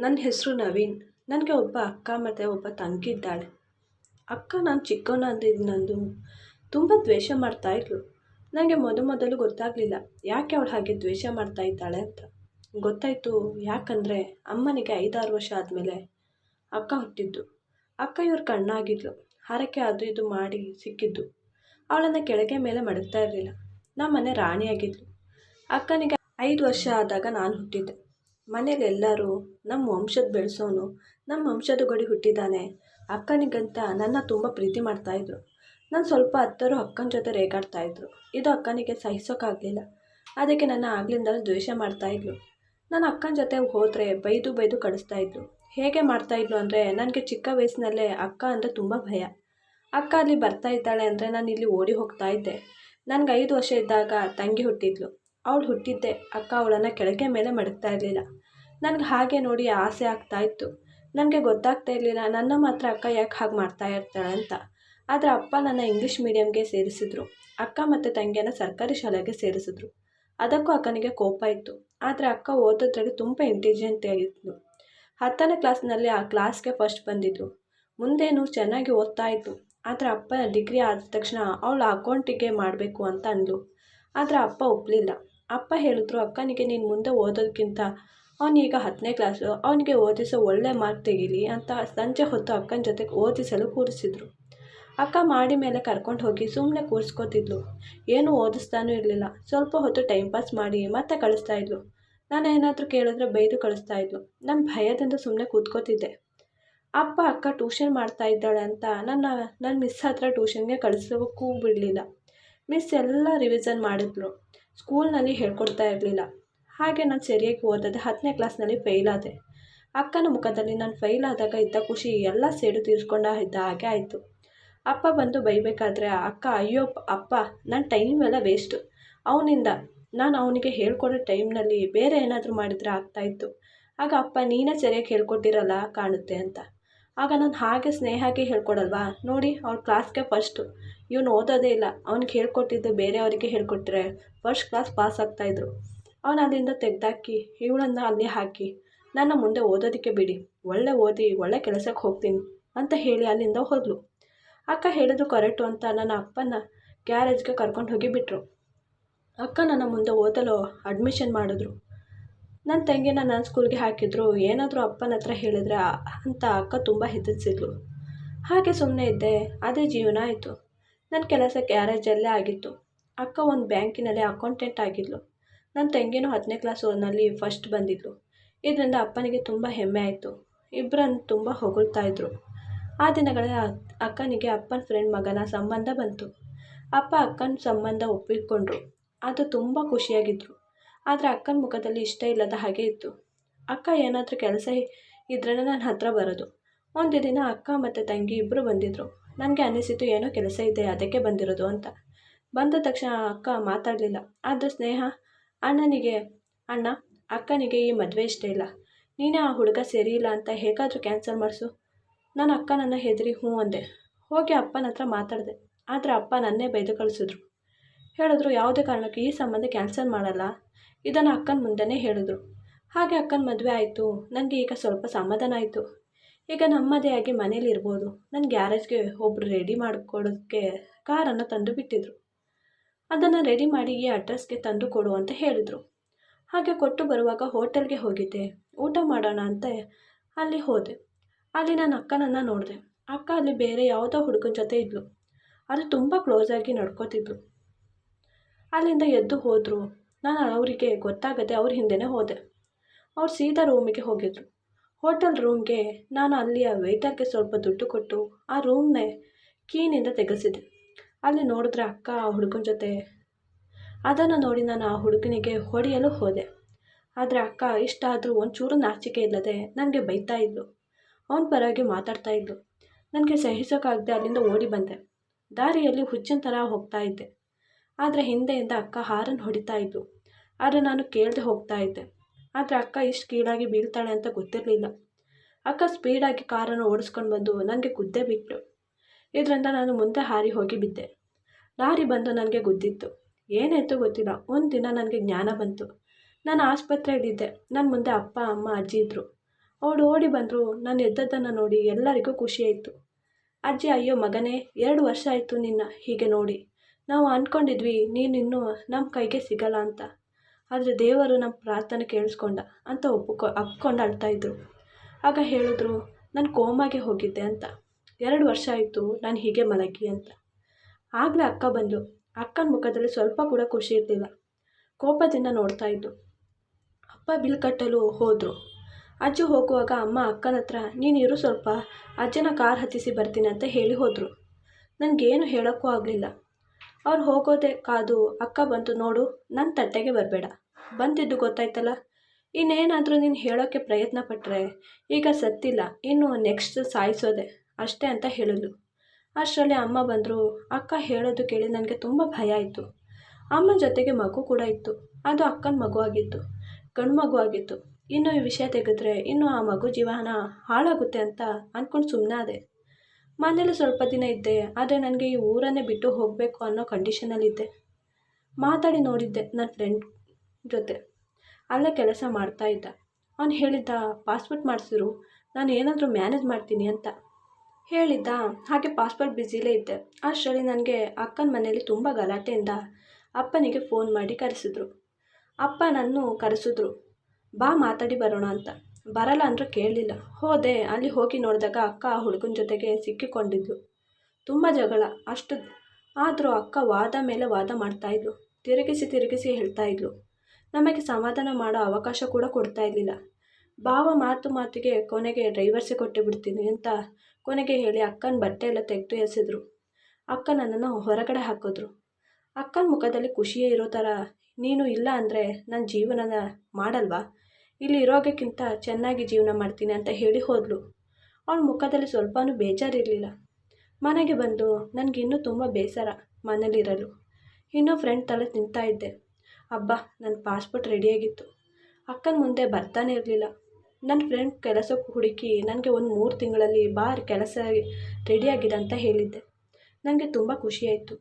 ನನ್ನ ಹೆಸರು ನವೀನ್. ನನಗೆ ಒಬ್ಬ ಅಕ್ಕ ಮತ್ತು ಒಬ್ಬ ತಂಗಿದ್ದಾಳೆ ಅಕ್ಕ ನಾನು ಚಿಕ್ಕವನಂದಿದ್ದು ನಂದು ತುಂಬ ದ್ವೇಷ ಮಾಡ್ತಾಯಿದ್ಳು ನನಗೆ ಮೊದ ಮೊದಲು ಗೊತ್ತಾಗಲಿಲ್ಲ ಯಾಕೆ ಅವಳು ಹಾಗೆ ದ್ವೇಷ ಮಾಡ್ತಾ ಇದ್ದಾಳೆ ಅಂತ. ಗೊತ್ತಾಯಿತು ಯಾಕಂದರೆ ಅಮ್ಮನಿಗೆ ಐದಾರು ವರ್ಷ ಆದಮೇಲೆ ಅಕ್ಕ ಹುಟ್ಟಿದ್ದು. ಅಕ್ಕ ಇವ್ರ ಕಣ್ಣಾಗಿದ್ಲು. ಹರಕೆ ಅದು ಇದು ಮಾಡಿ ಸಿಕ್ಕಿದ್ದು. ಅವಳನ್ನು ಕೆಳಗೆ ಮೇಲೆ ಮಡಗ್ತಾ ಇರಲಿಲ್ಲ. ನಮ್ಮ ಮನೆ ರಾಣಿಯಾಗಿದ್ಲು. ಅಕ್ಕನಿಗೆ ಐದು ವರ್ಷ ಆದಾಗ ನಾನು ಹುಟ್ಟಿದ್ದೆ. ಮನೇಲಿ ಎಲ್ಲರೂ ನಮ್ಮ ವಂಶದ ಬೆಳೆಸೋನು, ನಮ್ಮ ವಂಶದ ಗಡಿ ಹುಟ್ಟಿದ್ದಾನೆ ಅಕ್ಕನಿಗಂತ ನನ್ನ ತುಂಬ ಪ್ರೀತಿ ಮಾಡ್ತಾಯಿದ್ರು ನಾನು ಸ್ವಲ್ಪ ಹತ್ತರು ಅಕ್ಕನ ಜೊತೆ ರೇಗಾಡ್ತಾಯಿದ್ರು ಇದು ಅಕ್ಕನಿಗೆ ಸಹಿಸೋಕ್ಕಾಗಲಿಲ್ಲ ಅದಕ್ಕೆ ನನ್ನ ಆಗ್ಲಿಂದಲೂ ದ್ವೇಷ ಮಾಡ್ತಾಯಿದ್ಲು ನಾನು ಅಕ್ಕನ ಜೊತೆ ಹೋದರೆ ಬೈದು ಬೈದು ಕಳಿಸ್ತಾಯಿದ್ಲು ಹೇಗೆ ಮಾಡ್ತಾಯಿದ್ಲು ಅಂದರೆ ನನಗೆ ಚಿಕ್ಕ ವಯಸ್ಸಿನಲ್ಲೇ ಅಕ್ಕ ಅಂದರೆ ತುಂಬ ಭಯ. ಅಕ್ಕ ಅಲ್ಲಿ ಬರ್ತಾ ಇದ್ದಾಳೆ ಅಂದರೆ ನಾನು ಇಲ್ಲಿ ಓಡಿ ಹೋಗ್ತಾ ಇದ್ದೆ. ನನಗೆ ಐದು ವರ್ಷ ಇದ್ದಾಗ ತಂಗಿ ಹುಟ್ಟಿದ್ಲು. ಅವಳು ಹುಟ್ಟಿದ್ದೆ, ಅಕ್ಕ ಅವಳನ್ನು ಕೆಳಗೆ ಮೇಲೆ ಮಡಗ್ತಾ ಇರಲಿಲ್ಲ. ನನಗೆ ಹಾಗೆ ನೋಡಿ ಆಸೆ ಆಗ್ತಾ ಇತ್ತು. ನನಗೆ ಗೊತ್ತಾಗ್ತಾ ಇರಲಿಲ್ಲ, ನನ್ನ ಮಾತ್ರ ಅಕ್ಕ ಯಾಕೆ ಹಾಗೆ ಮಾಡ್ತಾ ಇರ್ತಾಳೆ ಅಂತ. ಆದರೆ ಅಪ್ಪ ನನ್ನ ಇಂಗ್ಲೀಷ್ ಮೀಡಿಯಮ್ಗೆ ಸೇರಿಸಿದ್ರು. ಅಕ್ಕ ಮತ್ತು ತಂಗಿಯನ್ನ ಸರ್ಕಾರಿ ಶಾಲೆಗೆ ಸೇರಿಸಿದ್ರು. ಅದಕ್ಕೂ ಅಕ್ಕನಿಗೆ ಕೋಪ ಇತ್ತು. ಆದರೆ ಅಕ್ಕ ಓದೋದ್ರಲ್ಲಿ ತುಂಬ ಇಂಟೆಲಿಜೆಂಟ್ ಆಗಿತ್ತು ಹತ್ತನೇ ಕ್ಲಾಸ್ನಲ್ಲಿ ಆ ಕ್ಲಾಸ್ಗೆ ಫಸ್ಟ್ ಬಂದಿದ್ದು ಮುಂದೇನು ಚೆನ್ನಾಗಿ ಓದ್ತಾ ಇತ್ತು ಆದರೆ ಅಪ್ಪ ಡಿಗ್ರಿ ಆದ ತಕ್ಷಣ ಅವಳು ಅಕೌಂಟಿಗೆ ಮಾಡಬೇಕು ಅಂತ ಅಂದ್ಲು. ಆದರೆ ಅಪ್ಪ ಒಪ್ಪಲಿಲ್ಲ ಅಪ್ಪ ಹೇಳಿದ್ರು, ಅಕ್ಕನಿಗೆ ನೀನು ಮುಂದೆ ಓದೋದಕ್ಕಿಂತ ಅವನೀಗ ಹತ್ತನೇ ಕ್ಲಾಸು ಅವನಿಗೆ ಓದಿಸೋ ಒಳ್ಳೆ ಮಾರ್ಕ್ ತೆಗೀಲಿ ಅಂತ ಸಂಜೆ ಹೊತ್ತು ಅಕ್ಕನ ಜೊತೆ ಓದಿಸಲು ಕೂರಿಸಿದ್ರು. ಅಕ್ಕ ಮಾಡಿ ಮೇಲೆ ಕರ್ಕೊಂಡು ಹೋಗಿ ಸುಮ್ಮನೆ ಕೂರಿಸ್ಕೋತಿದ್ಲು. ಏನೂ ಓದಿಸ್ತಾನೂ ಇರಲಿಲ್ಲ. ಸ್ವಲ್ಪ ಹೊತ್ತು ಟೈಮ್ ಪಾಸ್ ಮಾಡಿ ಮತ್ತೆ ಕಳಿಸ್ತಾ ಇದ್ಲು. ನಾನು ಏನಾದರೂ ಕೇಳಿದ್ರೆ ಬೈದು ಕಳಿಸ್ತಾ ಇದ್ಲು. ನಾನು ಭಯದಿಂದ ಸುಮ್ಮನೆ ಕೂತ್ಕೋತಿದ್ದೆ. ಅಪ್ಪ, ಅಕ್ಕ ಟ್ಯೂಷನ್ ಮಾಡ್ತಾ ಇದ್ದಾಳೆ ಅಂತ ನನ್ನ ನನ್ನ ಮಿಸ್ ಹತ್ರ ಟ್ಯೂಷನ್ಗೆ ಕಳಿಸೋಕ್ಕೂ ಬಿಡಲಿಲ್ಲ. ಮಿಸ್ ಎಲ್ಲ ರಿವಿಸನ್ ಮಾಡಿದ್ಲು. ಸ್ಕೂಲ್ನಲ್ಲಿ ಹೇಳ್ಕೊಡ್ತಾ ಇರಲಿಲ್ಲ. ಹಾಗೆ ನಾನು ಸರಿಯಾಗಿ ಓದದೆ ಹತ್ತನೇ ಕ್ಲಾಸ್ನಲ್ಲಿ ಫೇಲ್ ಆದೆ. ಅಕ್ಕನ ಮುಖದಲ್ಲಿ ನಾನು ಫೇಲ್ ಆದಾಗ ಇದ್ದ ಖುಷಿ ಎಲ್ಲ ಸೇಡು ತೀರಿಸ್ಕೊಂಡ ಇದ್ದ ಹಾಗೆ ಆಯಿತು. ಅಪ್ಪ ಬಂದು ಬೈಬೇಕಾದ್ರೆ ಅಕ್ಕ, ಅಯ್ಯೋ ಅಪ್ಪ ನನ್ನ ಟೈಮ್ ಎಲ್ಲ ವೇಸ್ಟು ಅವನಿಂದ ನಾನು ಅವನಿಗೆ ಹೇಳ್ಕೊಡೋ ಟೈಮ್ನಲ್ಲಿ ಬೇರೆ ಏನಾದರೂ ಮಾಡಿದರೆ ಆಗ್ತಾಯಿತ್ತು ಆಗ ಅಪ್ಪ, ನೀನೇ ಸರಿಯಾಗಿ ಹೇಳ್ಕೊಟ್ಟಿರಲ್ಲ ಕಾಣುತ್ತೆ ಅಂತ. ಆಗ ನಾನು ಹಾಗೆ ಸ್ನೇಹಕ್ಕೆ ಹೇಳ್ಕೊಡಲ್ವಾ? ನೋಡಿ, ಅವ್ರ ಕ್ಲಾಸ್ಗೆ ಫಸ್ಟು ಇವನು ಓದೋದೇ ಇಲ್ಲ. ಅವ್ನಿಗೆ ಹೇಳ್ಕೊಟ್ಟಿದ್ದು ಬೇರೆಯವರಿಗೆ ಹೇಳ್ಕೊಟ್ರೆ ಫಸ್ಟ್ ಕ್ಲಾಸ್ ಪಾಸ್ ಆಗ್ತಾಯಿದ್ರು ಅವನು ಅಲ್ಲಿಂದ ತೆಗೆದಾಕಿ, ಇವಳನ್ನು ಅಲ್ಲಿ ಹಾಕಿ. ನನ್ನ ಮುಂದೆ ಓದೋದಕ್ಕೆ ಬಿಡಿ. ಒಳ್ಳೆ ಓದಿ, ಒಳ್ಳೆ ಕೆಲಸಕ್ಕೆ ಹೋಗ್ತೀನಿ ಅಂತ ಹೇಳಿ ಅಲ್ಲಿಂದ ಹೋದಳು ಅಕ್ಕ ಹೇಳಿದ್ರು ಕರೆಕ್ಟು ಅಂತ ನನ್ನ ಅಪ್ಪನ ಗ್ಯಾರೇಜ್ಗೆ ಕರ್ಕೊಂಡು ಹೋಗಿ ಬಿಟ್ಟರು ಅಕ್ಕ ನನ್ನ ಮುಂದೆ ಓದಲು ಅಡ್ಮಿಷನ್ ಮಾಡಿದ್ರು. ನನ್ನ ತಂಗಿನ ನನ್ನ ಸ್ಕೂಲ್ಗೆ ಹಾಕಿದ್ರು, ಏನಾದರೂ ಅಪ್ಪನ ಹತ್ರ ಹೇಳಿದ್ರೆ ಅಂತ ಅಕ್ಕ ತುಂಬ ಹೆದರ್ಸಿದ್ಲು. ಹಾಗೆ ಸುಮ್ಮನೆ ಇದ್ದೆ, ಅದೇ ಜೀವನ ಆಯಿತು. ನನ್ನ ಕೆಲಸ ಗ್ಯಾರೇಜಲ್ಲೇ ಆಗಿತ್ತು. ಅಕ್ಕ ಒಂದು ಬ್ಯಾಂಕಿನಲ್ಲಿ ಅಕೌಂಟೆಂಟ್ ಆಗಿದ್ಲು. ನನ್ನ ತಂಗಿನೂ ಹತ್ತನೇ ಕ್ಲಾಸ್ನಲ್ಲಿ ಫಸ್ಟ್ ಬಂದಿದ್ಲು. ಇದರಿಂದ ಅಪ್ಪನಿಗೆ ತುಂಬ ಹೆಮ್ಮೆ ಆಯಿತು. ಇಬ್ಬರನ್ನು ತುಂಬ ಹೊಗಳ್ತಾಯಿದ್ರು ಆ ದಿನಗಳ ಅಕ್ಕನಿಗೆ ಅಪ್ಪನ ಫ್ರೆಂಡ್ ಮಗನ ಸಂಬಂಧ ಬಂತು. ಅಪ್ಪ ಅಕ್ಕನ ಸಂಬಂಧ ಒಪ್ಪಿಕೊಂಡ್ರು. ಅದು ತುಂಬ ಖುಷಿಯಾಗಿದ್ದರು ಆದರೆ ಅಕ್ಕನ ಮುಖದಲ್ಲಿ ಇಷ್ಟ ಇಲ್ಲದ ಹಾಗೆ ಇತ್ತು. ಅಕ್ಕ ಏನಾದರೂ ಕೆಲಸ ಇದ್ರೇ ನನ್ನ ಹತ್ರ ಬರೋದು. ಒಂದು ದಿನ ಅಕ್ಕ ಮತ್ತು ತಂಗಿ ಇಬ್ಬರು ಬಂದಿದ್ದರು ನನಗೆ ಅನ್ನಿಸಿತು ಏನೋ ಕೆಲಸ ಇದೆ, ಅದಕ್ಕೆ ಬಂದಿರೋದು ಅಂತ. ಬಂದ ತಕ್ಷಣ ಅಕ್ಕ ಮಾತಾಡಲಿಲ್ಲ. ಆದರೆ ಸ್ನೇಹ, ಅಣ್ಣನಿಗೆ, ಅಣ್ಣ, ಅಕ್ಕನಿಗೆ ಈ ಮದುವೆ ಇಷ್ಟ ಇಲ್ಲ. ನೀನೇ ಆ ಹುಡುಗ ಸರಿ ಅಂತ ಹೇಗಾದರೂ ಕ್ಯಾನ್ಸಲ್ ಮಾಡಿಸು. ನನ್ನ ಅಕ್ಕ ನನ್ನ ಹೆದರಿ, ಹ್ಞೂ ಅಂದೆ. ಹೋಗಿ ಅಪ್ಪನ ಹತ್ರ ಮಾತಾಡಿದೆ. ಆದರೆ ಅಪ್ಪ ನನ್ನೇ ಬೈದು ಕಳಿಸಿದ್ರು. ಹೇಳಿದ್ರು, ಯಾವುದೇ ಕಾರಣಕ್ಕೆ ಈ ಸಂಬಂಧ ಕ್ಯಾನ್ಸಲ್ ಮಾಡಲ್ಲ. ಇದನ್ನು ಅಕ್ಕನ ಮುಂದೆನೇ ಹೇಳಿದ್ರು. ಹಾಗೆ ಅಕ್ಕನ ಮದುವೆ ಆಯಿತು. ನನಗೆ ಈಗ ಸ್ವಲ್ಪ ಸಮಾಧಾನ ಆಯಿತು. ಈಗ ನಮ್ಮದೇ ಆಗಿ ಮನೇಲಿ ಇರ್ಬೋದು. ನನ್ನ ಗ್ಯಾರೇಜ್ಗೆ ಒಬ್ಬರು ರೆಡಿ ಮಾಡಿಕೊಡೋಕ್ಕೆ ಕಾರನ್ನು ತಂದು ಬಿಟ್ಟಿದ್ರು. ಅದನ್ನು ರೆಡಿ ಮಾಡಿ ಈ ಅಡ್ರೆಸ್ಗೆ ತಂದು ಕೊಡು ಅಂತ ಹೇಳಿದರು. ಹಾಗೆ ಕೊಟ್ಟು ಬರುವಾಗ ಹೋಟೆಲ್ಗೆ ಹೋಗಿದ್ದೆ. ಊಟ ಮಾಡೋಣ ಅಂತ ಅಲ್ಲಿ ಹೋದೆ. ಅಲ್ಲಿ ನನ್ನ ಅಕ್ಕನನ್ನು ನೋಡಿದೆ. ಅಕ್ಕ ಅಲ್ಲಿ ಬೇರೆ ಯಾವುದೋ ಹುಡುಗನ ಜೊತೆ ಇದ್ಲು. ಅದು ತುಂಬ ಕ್ಲೋಸಾಗಿ ನಡ್ಕೋತಿದ್ಲು. ಅಲ್ಲಿಂದ ಎದ್ದು ಹೋದರು. ನಾನು ಅವರಿಗೆ ಗೊತ್ತಾಗದೆ ಅವ್ರ ಹಿಂದೆನೇ ಹೋದೆ. ಅವ್ರು ಸೀದಾ ರೂಮಿಗೆ ಹೋಗಿದ್ರು. ಹೋಟೆಲ್ ರೂಮ್ಗೆ ನಾನು ಅಲ್ಲಿಯ ವೆಯ್ಟರ್ಗೆ ಸ್ವಲ್ಪ ದುಡ್ಡು ಕೊಟ್ಟು ಆ ರೂಮ್ನೇ ಕೀನಿಂದ ತೆಗೆಸಿದೆ. ಅಲ್ಲಿ ನೋಡಿದ್ರೆ ಅಕ್ಕ ಆ ಹುಡುಗನ ಜೊತೆ ಅದನ್ನು ನೋಡಿ ನಾನು ಆ ಹುಡುಗನಿಗೆ ಹೊಡೆಯಲು ಹೋದೆ. ಆದರೆ ಅಕ್ಕ ಇಷ್ಟಾದರೂ ಒಂಚೂರು ನಾಚಿಕೆ ಇಲ್ಲದೆ ನನಗೆ ಬೈತಾ ಇದ್ಲು. ಅವನ ಪರವಾಗಿ ಮಾತಾಡ್ತಾ ಇದ್ಲು. ನನಗೆ ಸಹಿಸೋಕ್ಕಾಗದೆ ಅಲ್ಲಿಂದ ಓಡಿ ಬಂದೆ. ದಾರಿಯಲ್ಲಿ ಹುಚ್ಚಿನ ಥರ ಹೋಗ್ತಾ ಇದ್ದೆ. ಆದರೆ ಹಿಂದೆಯಿಂದ ಅಕ್ಕ ಹಾರನ್ನು ಹೊಡಿತಾ ಇದ್ದು ಆದರೆ ನಾನು ಕೇಳದೆ ಹೋಗ್ತಾ ಇದ್ದೆ. ಆದರೆ ಅಕ್ಕ ಇಷ್ಟು ಕೀಳಾಗಿ ಬೀಳ್ತಾಳೆ ಅಂತ ಗೊತ್ತಿರಲಿಲ್ಲ. ಅಕ್ಕ ಸ್ಪೀಡಾಗಿ ಕಾರನ್ನು ಓಡಿಸ್ಕೊಂಡು ಬಂದು ನನಗೆ ಗುದ್ದೆ ಬಿಟ್ಟು ಇದರಿಂದ ನಾನು ಮುಂದೆ ಹಾರಿ ಹೋಗಿ ಬಿದ್ದೆ. ಲಾರಿ ಬಂದು ನನಗೆ ಗುದ್ದಿತ್ತು. ಏನಾಯಿತು ಗೊತ್ತಿಲ್ಲ. ಒಂದು ದಿನ ನನಗೆ ಜ್ಞಾನ ಬಂತು. ನಾನು ಆಸ್ಪತ್ರೆಯಲ್ಲಿದ್ದೆ ನನ್ನ ಮುಂದೆ ಅಪ್ಪ, ಅಮ್ಮ, ಅಜ್ಜಿ ಇದ್ದರು ಅವಳು ಓಡಿ ಬಂದರು. ನಾನು ಎದ್ದದ್ದನ್ನು ನೋಡಿ ಎಲ್ಲರಿಗೂ ಖುಷಿಯಾಯಿತು ಅಜ್ಜಿ, ಅಯ್ಯೋ ಮಗನೇ, ಎರಡು ವರ್ಷ ಆಯಿತು ನಿನ್ನ ಹೀಗೆ ನೋಡಿ. ನಾವು ಅಂದ್ಕೊಂಡಿದ್ವಿ, ನೀನು ಇನ್ನೂ ನಮ್ಮ ಕೈಗೆ ಸಿಗಲ್ಲ ಅಂತ. ಆದರೆ ದೇವರು ನಮ್ಮ ಪ್ರಾರ್ಥನೆ ಕೇಳಿಸ್ಕೊಂಡ ಅಂತ ಒಪ್ಕೊ ಅಪ್ಕೊಂಡು ಅಳ್ತಾಯಿದ್ರು ಆಗ ಹೇಳಿದ್ರು, ನಾನು ಕೋಮಾಗೆ ಹೋಗಿದ್ದೆ ಅಂತ. ಎರಡು ವರ್ಷ ಆಯಿತು ನಾನು ಹೀಗೆ ಮಲಗಿ ಅಂತ. ಆಗಲೇ ಅಕ್ಕ ಬಂದಳು ಅಕ್ಕನ ಮುಖದಲ್ಲಿ ಸ್ವಲ್ಪ ಕೂಡ ಖುಷಿ ಇರಲಿಲ್ಲ. ಕೋಪದಿಂದ ನೋಡ್ತಾ ಇದ್ದು ಅಪ್ಪ ಬಿಲ್ ಕಟ್ಟಲು ಹೋದರು. ಅಜ್ಜಿ ಹೋಗುವಾಗ ಅಮ್ಮ ಅಕ್ಕನ ಹತ್ರ, ನೀನು ಇರು ಸ್ವಲ್ಪ, ಅಜ್ಜನ ಕಾರ್ ಹತ್ತಿಸಿ ಬರ್ತೀನಿ ಅಂತ ಹೇಳಿ ಹೋದರು. ನನಗೇನು ಹೇಳೋಕ್ಕೂ ಆಗಲಿಲ್ಲ. ಅವ್ರು ಹೋಗೋದೇ ಕಾದು ಅಕ್ಕ ಬಂತು ನೋಡು ನನ್ನ ತಟ್ಟೆಗೆ ಬರಬೇಡ. ಬಂದಿದ್ದು ಗೊತ್ತಾಯ್ತಲ್ಲ? ಇನ್ನೇನಾದರೂ ನೀನು ಹೇಳೋಕ್ಕೆ ಪ್ರಯತ್ನ ಪಟ್ಟರೆ ಈಗ ಸತ್ತಿಲ್ಲ, ಇನ್ನು ನೆಕ್ಸ್ಟ್ ಸಾಯಿಸೋದೆ, ಅಷ್ಟೇ ಅಂತ ಹೇಳಿದ್ಲು ಅಷ್ಟರಲ್ಲಿ ಅಮ್ಮ ಬಂದರು, ಅಕ್ಕ ಹೇಳೋದು ಕೇಳಿ ನನಗೆ ತುಂಬ ಭಯ ಆಯಿತು. ಅಮ್ಮನ ಜೊತೆಗೆ ಮಗು ಕೂಡ ಇತ್ತು, ಅದು ಅಕ್ಕನ ಮಗು ಆಗಿತ್ತು, ಗಂಡು ಮಗು ಆಗಿತ್ತು. ಇನ್ನು ಈ ವಿಷಯ ತೆಗೆದ್ರೆ ಇನ್ನು ಆ ಮಗು ಜೀವನ ಹಾಳಾಗುತ್ತೆ ಅಂತ ಅಂದ್ಕೊಂಡು ಸುಮ್ಮನೆ ಆದೆ. ಮನೇಲಿ ಸ್ವಲ್ಪ ದಿನ ಇದ್ದೆ, ಆದರೆ ನನಗೆ ಈ ಊರನ್ನೇ ಬಿಟ್ಟು ಹೋಗಬೇಕು ಅನ್ನೋ ಕಂಡೀಷನಲ್ಲಿದ್ದೆ. ಮಾತಾಡಿ ನೋಡಿದ್ದೆ ನನ್ನ ಫ್ರೆಂಡ್ ಜೊತೆ. ಅಲ್ಲೇ ಕೆಲಸ ಮಾಡ್ತಾ ಇದ್ದ. ಅವ್ನು ಹೇಳಿದ್ದ ಪಾಸ್ಪೋರ್ಟ್ ಮಾಡಿಸಿದ್ರು ನಾನು ಏನಾದರೂ ಮ್ಯಾನೇಜ್ ಮಾಡ್ತೀನಿ ಅಂತ. ಹೇಳಿದ್ದ, ಹಾಗೆ ಪಾಸ್ಪೋರ್ಟ್ ಬ್ಯುಸಿಲೇ ಇದ್ದೆ. ಅಷ್ಟರಲ್ಲಿ ನನಗೆ ಅಕ್ಕನ ಮನೆಯಲ್ಲಿ ತುಂಬ ಗಲಾಟೆಯಿಂದ ಅಪ್ಪನಿಗೆ ಫೋನ್ ಮಾಡಿ ಕರೆಸಿದ್ರು. ಅಪ್ಪ ನನ್ನ ಕರೆಸಿದ್ರು. ಬಾ ಮಾತಾಡಿ ಬರೋಣ ಅಂತ. ಬರಲ್ಲ ಅಂದರೂ ಕೇಳಲಿಲ್ಲ. ಹೋದೆ, ಅಲ್ಲಿ ಹೋಗಿ ನೋಡಿದಾಗ ಅಕ್ಕ ಆ ಹುಡುಗನ ಜೊತೆಗೆ ಸಿಕ್ಕಿಕೊಂಡಿದ್ಲು. ತುಂಬ ಜಗಳ, ಅಷ್ಟು ಆದರೂ ಅಕ್ಕ ವಾದ ಮೇಲೆ ವಾದ ಮಾಡ್ತಾಯಿದ್ಲು ತಿರುಗಿಸಿ ತಿರುಗಿಸಿ ಹೇಳ್ತಾಯಿದ್ಲು ನಮಗೆ ಸಮಾಧಾನ ಮಾಡೋ ಅವಕಾಶ ಕೂಡ ಕೊಡ್ತಾ ಇರಲಿಲ್ಲ. ಭಾವ ಮಾತು ಮಾತಿಗೆ ಕೊನೆಗೆ ಡ್ರೈವರ್ಸೇ ಕೊಟ್ಟು ಬಿಡ್ತೀನಿ ಅಂತ ಕೊನೆಗೆ ಹೇಳಿ ಅಕ್ಕನ ಬಟ್ಟೆ ಎಲ್ಲ ತೆಗೆದು ಎಸೆದ್ರು. ಅಕ್ಕ ನನ್ನನ್ನು ಹೊರಗಡೆ ಹಾಕಿದ್ರು. ಅಕ್ಕನ ಮುಖದಲ್ಲಿ ಖುಷಿಯೇ ಇರೋ ಥರ, ನೀನು ಇಲ್ಲ ಅಂದರೆ ನನ್ನ ಜೀವನನ ಮಾಡಲ್ವಾ? ಇಲ್ಲಿ ಇರೋಗಕ್ಕಿಂತ ಚೆನ್ನಾಗಿ ಜೀವನ ಮಾಡ್ತೀನಿ ಅಂತ ಹೇಳಿ ಹೋದಳು ಅವಳ ಮುಖದಲ್ಲಿ ಸ್ವಲ್ಪನೂ ಬೇಜಾರಿರಲಿಲ್ಲ. ಮನೆಗೆ ಬಂದು ನನಗಿನ್ನೂ ತುಂಬ ಬೇಸರ ಮನೇಲಿರಲು. ಇನ್ನೂ ಫ್ರೆಂಡ್ ತಲೆ ತಿಂತಾ ಇದ್ದೆ. ಅಬ್ಬಾ ನನ್ನ ಪಾಸ್ಪೋರ್ಟ್ ರೆಡಿಯಾಗಿತ್ತು ಅಕ್ಕನ ಮುಂದೆ ಬರ್ತಾನೆ ಇರಲಿಲ್ಲ. ನನ್ನ ಫ್ರೆಂಡ್ ಕೆಲಸಕ್ಕೆ ಹುಡುಕಿ ನನಗೆ ಒಂದು ಮೂರು ತಿಂಗಳಲ್ಲಿ ಬಾರ್ ಕೆಲಸ ರೆಡಿಯಾಗಿದೆ ಅಂತ ಹೇಳಿದ್ದೆ. ನನಗೆ ತುಂಬ ಖುಷಿಯಾಯಿತು.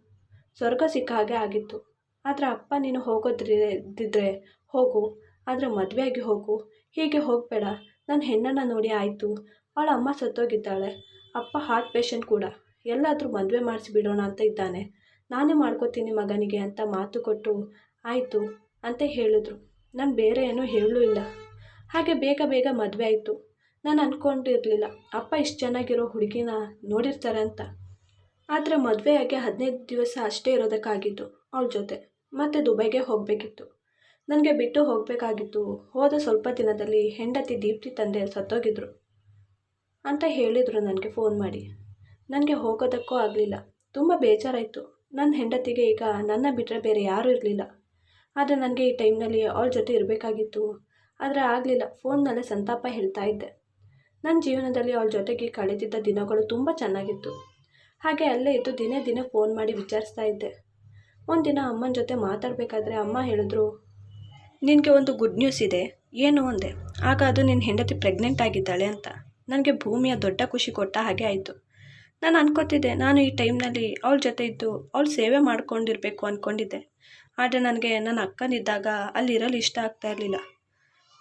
ಸ್ವರ್ಗ ಸಿಕ್ಕ ಹಾಗೆ ಆಗಿತ್ತು. ಆದರೆ ಅಪ್ಪ ನೀನು ಹೋಗೋದ್ರಿದ್ದಿದ್ರೆ ಹೋಗು. ಆದರೆ ಮದುವೆಯಾಗಿ ಹೋಗು. ಹೀಗೆ ಹೋಗಬೇಡ. ನನ್ನ ಹೆಣ್ಣನ್ನು ನೋಡಿ ಆಯಿತು. ಅವಳ ಅಮ್ಮ ಸತ್ತೋಗಿದ್ದಾಳೆ. ಅಪ್ಪ ಹಾರ್ಟ್ ಪೇಷಂಟ್ ಕೂಡ. ಎಲ್ಲಾದರೂ ಮದುವೆ ಮಾಡಿಸಿಬಿಡೋಣ ಅಂತ ಇದ್ದಾನೆ. ನಾನೇ ಮಾಡ್ಕೋತೀನಿ ಮಗನಿಗೆ ಅಂತ ಮಾತು ಕೊಟ್ಟು, ಆಯಿತು ಅಂತ ಹೇಳಿದ್ರು. ನಾನು ಬೇರೆ ಏನೂ ಹೇಳಲೂ ಇಲ್ಲ. ಹಾಗೆ ಬೇಗ ಬೇಗ ಮದುವೆ ಆಯಿತು. ನಾನು ಅಂದ್ಕೊಂಡಿರಲಿಲ್ಲ ಅಪ್ಪ ಇಷ್ಟು ಚೆನ್ನಾಗಿರೋ ಹುಡುಗಿನ ನೋಡಿರ್ತಾರೆ ಅಂತ. ಆದರೆ ಮದುವೆಯಾಗಿ ಹದಿನೈದು ದಿವಸ ಅಷ್ಟೇ ಇರೋದಕ್ಕಾಗಿದ್ದು ಅವಳ ಜೊತೆ. ಮತ್ತು ದುಬೈಗೆ ಹೋಗಬೇಕಿತ್ತು. ನನಗೆ ಬಿಟ್ಟು ಹೋಗಬೇಕಾಗಿತ್ತು. ಹೋದ ಸ್ವಲ್ಪ ದಿನದಲ್ಲಿ ಹೆಂಡತಿ ದೀಪ್ತಿ ತಂದೆ ಸತ್ತೋಗಿದ್ರು. ಅಂತ ಹೇಳಿದರು ನನಗೆ ಫೋನ್ ಮಾಡಿ. ನನಗೆ ಹೋಗೋದಕ್ಕೂ ಆಗಲಿಲ್ಲ. ತುಂಬ ಬೇಜಾರಾಯಿತು. ನನ್ನ ಹೆಂಡತಿಗೆ ಈಗ ನನ್ನ ಬಿಟ್ಟರೆ ಬೇರೆ ಯಾರೂ ಇರಲಿಲ್ಲ. ಆದರೆ ನನಗೆ ಈ ಟೈಮ್ನಲ್ಲಿ ಅವಳ ಜೊತೆ ಇರಬೇಕಾಗಿತ್ತು. ಆದರೆ ಆಗಲಿಲ್ಲ. ಫೋನ್ನಲ್ಲೇ ಸಂತಾಪ ಹೇಳ್ತಾ ಇದ್ದೆ. ನನ್ನ ಜೀವನದಲ್ಲಿ ಅವಳ ಜೊತೆಗೆ ಕಳೆದಿದ್ದ ದಿನಗಳು ತುಂಬ ಚೆನ್ನಾಗಿತ್ತು. ಹಾಗೆ ಅಲ್ಲೇ ಇದ್ದು ದಿನೇ ದಿನೇ ಫೋನ್ ಮಾಡಿ ವಿಚಾರಿಸ್ತಾ ಇದ್ದೆ. ಒಂದಿನ ಅಮ್ಮನ ಜೊತೆ ಮಾತಾಡಬೇಕಾದ್ರೆ ಅಮ್ಮ ಹೇಳಿದ್ರು ನಿನಗೆ ಒಂದು ಗುಡ್ ನ್ಯೂಸ್ ಇದೆ. ಏನು ಅಂದೆ? ಆಗ ಅದು ನಿನ್ನ ಹೆಂಡತಿ ಪ್ರೆಗ್ನೆಂಟ್ ಆಗಿದ್ದಾಳೆ ಅಂತ. ನನಗೆ ಭೂಮಿಯ ದೊಡ್ಡ ಖುಷಿ ಕೊಟ್ಟ ಹಾಗೆ ಆಯಿತು. ನಾನು ಅನ್ಕೋತಿದ್ದೆ, ನಾನು ಈ ಟೈಮ್ನಲ್ಲಿ ಅವಳ ಜೊತೆ ಇದ್ದು ಅವಳು ಸೇವೆ ಮಾಡ್ಕೊಂಡಿರಬೇಕು ಅಂದ್ಕೊಂಡಿದ್ದೆ ಆದರೆ ನನಗೆ ನನ್ನ ಅಕ್ಕನಿದ್ದಾಗ ಅಲ್ಲಿರಲು ಇಷ್ಟ ಆಗ್ತಾ ಇರಲಿಲ್ಲ.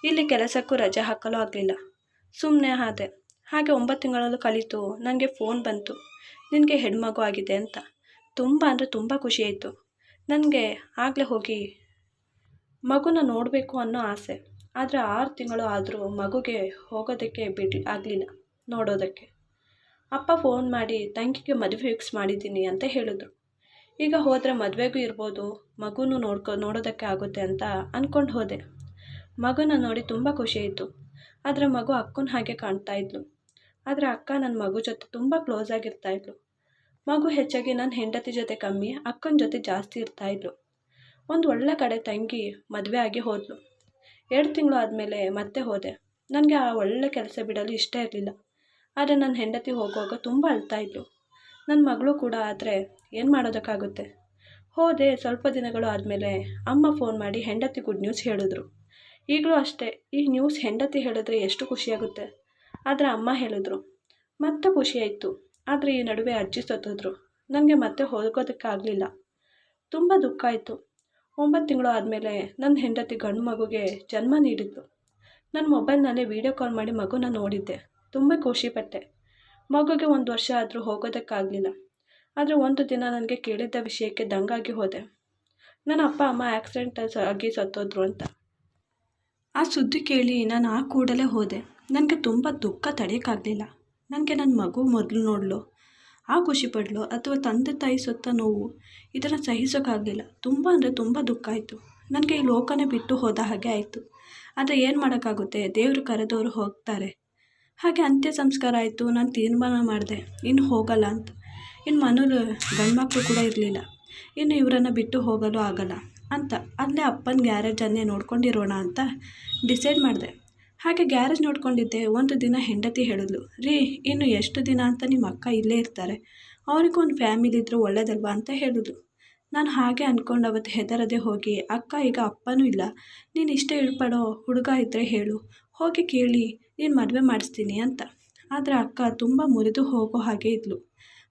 ಇಲ್ಲಿ ಕೆಲಸಕ್ಕೂ ರಜೆ ಹಾಕಲು ಆಗಲಿಲ್ಲ. ಸುಮ್ಮನೆ ಆದೆ. ಹಾಗೆ ಒಂಬತ್ತು ತಿಂಗಳಲ್ಲೂ ಕಲಿತು ನನಗೆ ಫೋನ್ ಬಂತು. ನಿನಗೆ ಹೆಣ್ಮಗು ಆಗಿದೆ ಅಂತ. ತುಂಬ ಅಂದರೆ ತುಂಬ ಖುಷಿಯಾಯಿತು ನನಗೆ ಆಗಲೇ ಹೋಗಿ ಮಗುನ ನೋಡಬೇಕು ಅನ್ನೋ ಆಸೆ. ಆದರೆ ಆರು ತಿಂಗಳು ಆದರೂ ಮಗುಗೆ ಹೋಗೋದಕ್ಕೆ ಬಿಡ್ ಆಗಲಿಲ್ಲ ನೋಡೋದಕ್ಕೆ. ಅಪ್ಪ ಫೋನ್ ಮಾಡಿ, ತಂಗಿಗೆ ಮದುವೆ ಫಿಕ್ಸ್ ಮಾಡಿದ್ದೀನಿ ಅಂತ ಹೇಳಿದ್ರು. ಈಗ ಹೋದರೆ ಮದುವೆಗೂ ಇರ್ಬೋದು, ಮಗುನೂ ನೋಡ್ಕೊ, ನೋಡೋದಕ್ಕೆ ಆಗುತ್ತೆ ಅಂತ ಅಂದ್ಕೊಂಡು ಹೋದೆ. ಮಗುನ ನೋಡಿ ತುಂಬ ಖುಷಿಯಾಯಿತು ಆದರೆ ಮಗು ಅಕ್ಕನ ಹಾಗೆ ಕಾಣ್ತಾ ಇದ್ಲು. ಆದರೆ ಅಕ್ಕ ನನ್ನ ಮಗು ಜೊತೆ ತುಂಬ ಕ್ಲೋಸ್ ಆಗಿರ್ತಾ ಇದ್ಲು. ಮಗು ಹೆಚ್ಚಾಗಿ ನನ್ನ ಹೆಂಡತಿ ಜೊತೆ ಕಮ್ಮಿ, ಅಕ್ಕನ ಜೊತೆ ಜಾಸ್ತಿ ಇರ್ತಾಯಿದ್ಲು ಒಂದು ಒಳ್ಳೆ ಕಡೆ ತಂಗಿ ಮದುವೆ ಆಗಿ ಹೋದ್ಲು. ಎರಡು ತಿಂಗಳು ಆದಮೇಲೆ ಮತ್ತೆ ಹೋದೆ. ನನಗೆ ಆ ಒಳ್ಳೆ ಕೆಲಸ ಬಿಡಲು ಇಷ್ಟ ಇರಲಿಲ್ಲ. ಆದರೆ ನನ್ನ ಹೆಂಡತಿ ಹೋಗುವಾಗ ತುಂಬ ಅಳ್ತಾಯಿದ್ಲು ನನ್ನ ಮಗಳು ಕೂಡ ಆದರೆ ಏನು ಮಾಡೋದಕ್ಕಾಗುತ್ತೆ? ಹೋದೆ ಸ್ವಲ್ಪ ದಿನಗಳು ಆದಮೇಲೆ ಅಮ್ಮ ಫೋನ್ ಮಾಡಿ ಹೆಂಡತಿ ಗುಡ್ ನ್ಯೂಸ್ ಹೇಳಿದ್ರು. ಈಗಲೂ ಅಷ್ಟೇ, ಈ ನ್ಯೂಸ್ ಹೆಂಡತಿ ಹೇಳಿದ್ರೆ ಎಷ್ಟು ಖುಷಿಯಾಗುತ್ತೆ? ಆದರೆ ಅಮ್ಮ ಹೇಳಿದ್ರು, ಮತ್ತೆ ಖುಷಿಯಾಯಿತು ಆದರೆ ಈ ನಡುವೆ ಅಜ್ಜಿ ಸತ್ತೋದ್ರು. ನನಗೆ ಮತ್ತೆ ಹೋಗೋದಕ್ಕಾಗಲಿಲ್ಲ. ತುಂಬ ದುಃಖ ಆಯಿತು. ಒಂಬತ್ತು ತಿಂಗಳು ಆದಮೇಲೆ ನನ್ನ ಹೆಂಡತಿ ಗಂಡು ಮಗುಗೆ ಜನ್ಮ ನೀಡಿದ್ಲು ನನ್ನ ಮೊಬೈಲ್ನಲ್ಲೇ ವೀಡಿಯೋ ಕಾಲ್ ಮಾಡಿ ಮಗುನ ನೋಡಿದ್ದೆ. ತುಂಬ ಖುಷಿಪಟ್ಟೆ. ಮಗುಗೆ ಒಂದು ವರ್ಷ ಆದರೂ ಹೋಗೋದಕ್ಕಾಗಲಿಲ್ಲ. ಆದರೆ ಒಂದು ದಿನ ನನಗೆ ಕೇಳಿದ್ದ ವಿಷಯಕ್ಕೆ ದಂಗಾಗಿ ಹೋದೆ. ನನ್ನ ಅಪ್ಪ, ಅಮ್ಮ ಆಕ್ಸಿಡೆಂಟ್ ಆಗಿ ಸತ್ತೋದ್ರು ಅಂತ. ಆ ಸುದ್ದಿ ಕೇಳಿ ನಾನು ಆ ಕೂಡಲೇ ಹೋದೆ. ನನಗೆ ತುಂಬ ದುಃಖ ತಡೆಯೋಕ್ಕಾಗಲಿಲ್ಲ. ನನಗೆ ನನ್ನ ಮಗು ಮೊದಲು ನೋಡಲು. ಆ ಖುಷಿ ಪಡಲು ಅಥವಾ ತಂದೆ ತಾಯಿ ಸತ್ತ ನೋವು, ಇದನ್ನು ಸಹಿಸೋಕ್ಕಾಗಲಿಲ್ಲ ತುಂಬ ಅಂದರೆ ತುಂಬ ದುಃಖ ಆಯಿತು. ನನಗೆ ಈ ಲೋಕನೇ ಬಿಟ್ಟು ಹೋದ ಹಾಗೆ ಆಯಿತು. ಆದರೆ ಏನು ಮಾಡೋಕ್ಕಾಗುತ್ತೆ? ದೇವರು ಕರೆದವರು ಹೋಗ್ತಾರೆ. ಹಾಗೆ ಅಂತ್ಯ ಸಂಸ್ಕಾರ ಆಯಿತು. ನಾನು ತೀರ್ಮಾನ ಮಾಡಿದೆ. ಇನ್ನು ಹೋಗಲ್ಲ ಅಂತ. ಇನ್ನು ಮನೇಲಿ ಗಂಡ್ಮಕ್ಳು ಕೂಡ ಇರಲಿಲ್ಲ. ಇನ್ನು ಇವರನ್ನು ಬಿಟ್ಟು ಹೋಗಲು ಆಗಲ್ಲ ಅಂತ. ಅಲ್ಲೇ ಅಪ್ಪನ ಗ್ಯಾರೇಜನ್ನೇ ನೋಡ್ಕೊಂಡಿರೋಣ ಅಂತ ಡಿಸೈಡ್ ಮಾಡಿದೆ. ಹಾಗೆ ಗ್ಯಾರೇಜ್ ನೋಡ್ಕೊಂಡಿದ್ದೆ, ಒಂದು ದಿನ ಹೆಂಡತಿ ಹೇಳಿದ್ಲು, ರೀ, ಇನ್ನು ಎಷ್ಟು ದಿನ ಅಂತ ನಿಮ್ಮ ಅಕ್ಕ ಇಲ್ಲೇ ಇರ್ತಾರೆ ಅವ್ರಿಗೂ ಒಂದು ಫ್ಯಾಮಿಲಿ ಇದ್ದರೆ ಒಳ್ಳೇದಲ್ವಾ? ಅಂತ ಹೇಳಿದ್ಲು. ನಾನು ಹಾಗೆ ಅಂದ್ಕೊಂಡು ಅವತ್ತು ಹೆದರದೆ ಹೋಗಿ, ಅಕ್ಕ, ಈಗ ಅಪ್ಪನೂ ಇಲ್ಲ, ನೀನು ಇಷ್ಟ ಇಳ್ಪಡೋ ಹುಡುಗ ಇದ್ದರೆ ಹೇಳು, ಹೋಗಿ ಕೇಳಿ, ನೀನು ಮದುವೆ ಮಾಡಿಸ್ತೀನಿ ಅಂತ. ಆದರೆ ಅಕ್ಕ ತುಂಬ ಮುರಿದು ಹೋಗೋ ಹಾಗೆ ಇದ್ಲು.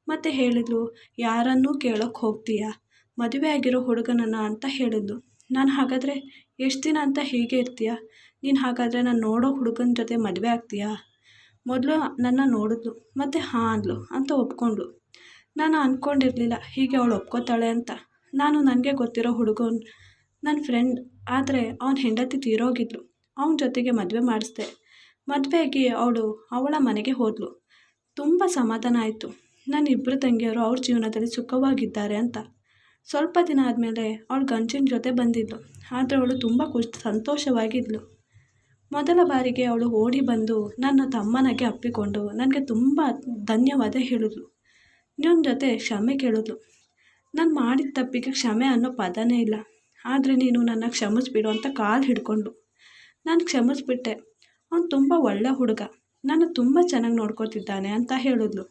ಮತ್ತು ಹೇಳಿದ್ಲು, ಯಾರನ್ನೂ ಕೇಳೋಕ್ಕೆ ಹೋಗ್ತೀಯಾ? ಮದುವೆ ಆಗಿರೋ ಹುಡುಗನನ್ನ ಅಂತ ಹೇಳಿದ್ಲು. ನಾನು ಹಾಗಾದರೆ, ಎಷ್ಟು ದಿನ ಅಂತ ಹೀಗೆ ಇರ್ತೀಯ? ನೀನು ಹಾಗಾದರೆ ನಾನು ನೋಡೋ ಹುಡುಗನ ಜೊತೆ ಮದುವೆ ಆಗ್ತೀಯಾ? ಮೊದಲು ನನ್ನ ನೋಡಿದ್ಲು, ಮತ್ತು ಹಾಂ ಅಂದ್ಲು ಅಂತ ಒಪ್ಕೊಂಡ್ಳು. ನಾನು ಅಂದ್ಕೊಂಡಿರಲಿಲ್ಲ ಹೀಗೆ ಅವಳು ಒಪ್ಕೋತಾಳೆ ಅಂತ. ನಾನು ನನಗೆ ಗೊತ್ತಿರೋ ಹುಡುಗನ ನನ್ನ ಫ್ರೆಂಡ್ ಆದರೆ ಅವನ ಹೆಂಡತಿ ತೀರೋಗಿದ್ಲು. ಅವನ ಜೊತೆಗೆ ಮದುವೆ ಮಾಡಿಸ್ದೆ. ಮದುವೆಯಾಗಿ ಅವಳು ಅವಳ ಮನೆಗೆ ಹೋದ್ಲು. ತುಂಬ ಸಮಾಧಾನ ಆಯಿತು. ನನ್ನ ಇಬ್ಬರು ತಂಗಿಯರು ಅವ್ರ ಜೀವನದಲ್ಲಿ ಸುಖವಾಗಿದ್ದಾರೆ ಅಂತ. ಸ್ವಲ್ಪ ದಿನ ಆದಮೇಲೆ ಅವಳು ಗಂಜಿನ ಜೊತೆ ಬಂದಿದ್ಲು. ಆದರೆ ಅವಳು ತುಂಬ ಖುಷಿ, ಸಂತೋಷವಾಗಿದ್ಲು. ಮೊದಲ ಬಾರಿಗೆ ಅವಳು ಓಡಿ ಬಂದು ನನ್ನ ತಮ್ಮನಿಗೆ ಅಪ್ಪಿಕೊಂಡು ನನಗೆ ತುಂಬ ಧನ್ಯವಾದ ಹೇಳಿದ್ಲು. ನನ್ನ ಜೊತೆ ಕ್ಷಮೆ ಕೇಳಿದ್ಲು. ನಾನು ಮಾಡಿದ ತಪ್ಪಿಗೆ ಕ್ಷಮೆ ಅನ್ನೋ ಪದನೇ ಇಲ್ಲ. ಆದರೆ ನೀನು ನನ್ನ ಕ್ಷಮಿಸ್ಬಿಡು ಅಂತ ಕಾಲು ಹಿಡ್ಕೊಂಡು. ನಾನು ಕ್ಷಮಿಸ್ಬಿಟ್ಟೆ. ಅವನು ತುಂಬ ಒಳ್ಳೆ ಹುಡುಗ. ನಾನು ತುಂಬ ಚೆನ್ನಾಗಿ ನೋಡ್ಕೊತಿದ್ದಾನೆ ಅಂತ ಹೇಳಿದ್ಲು.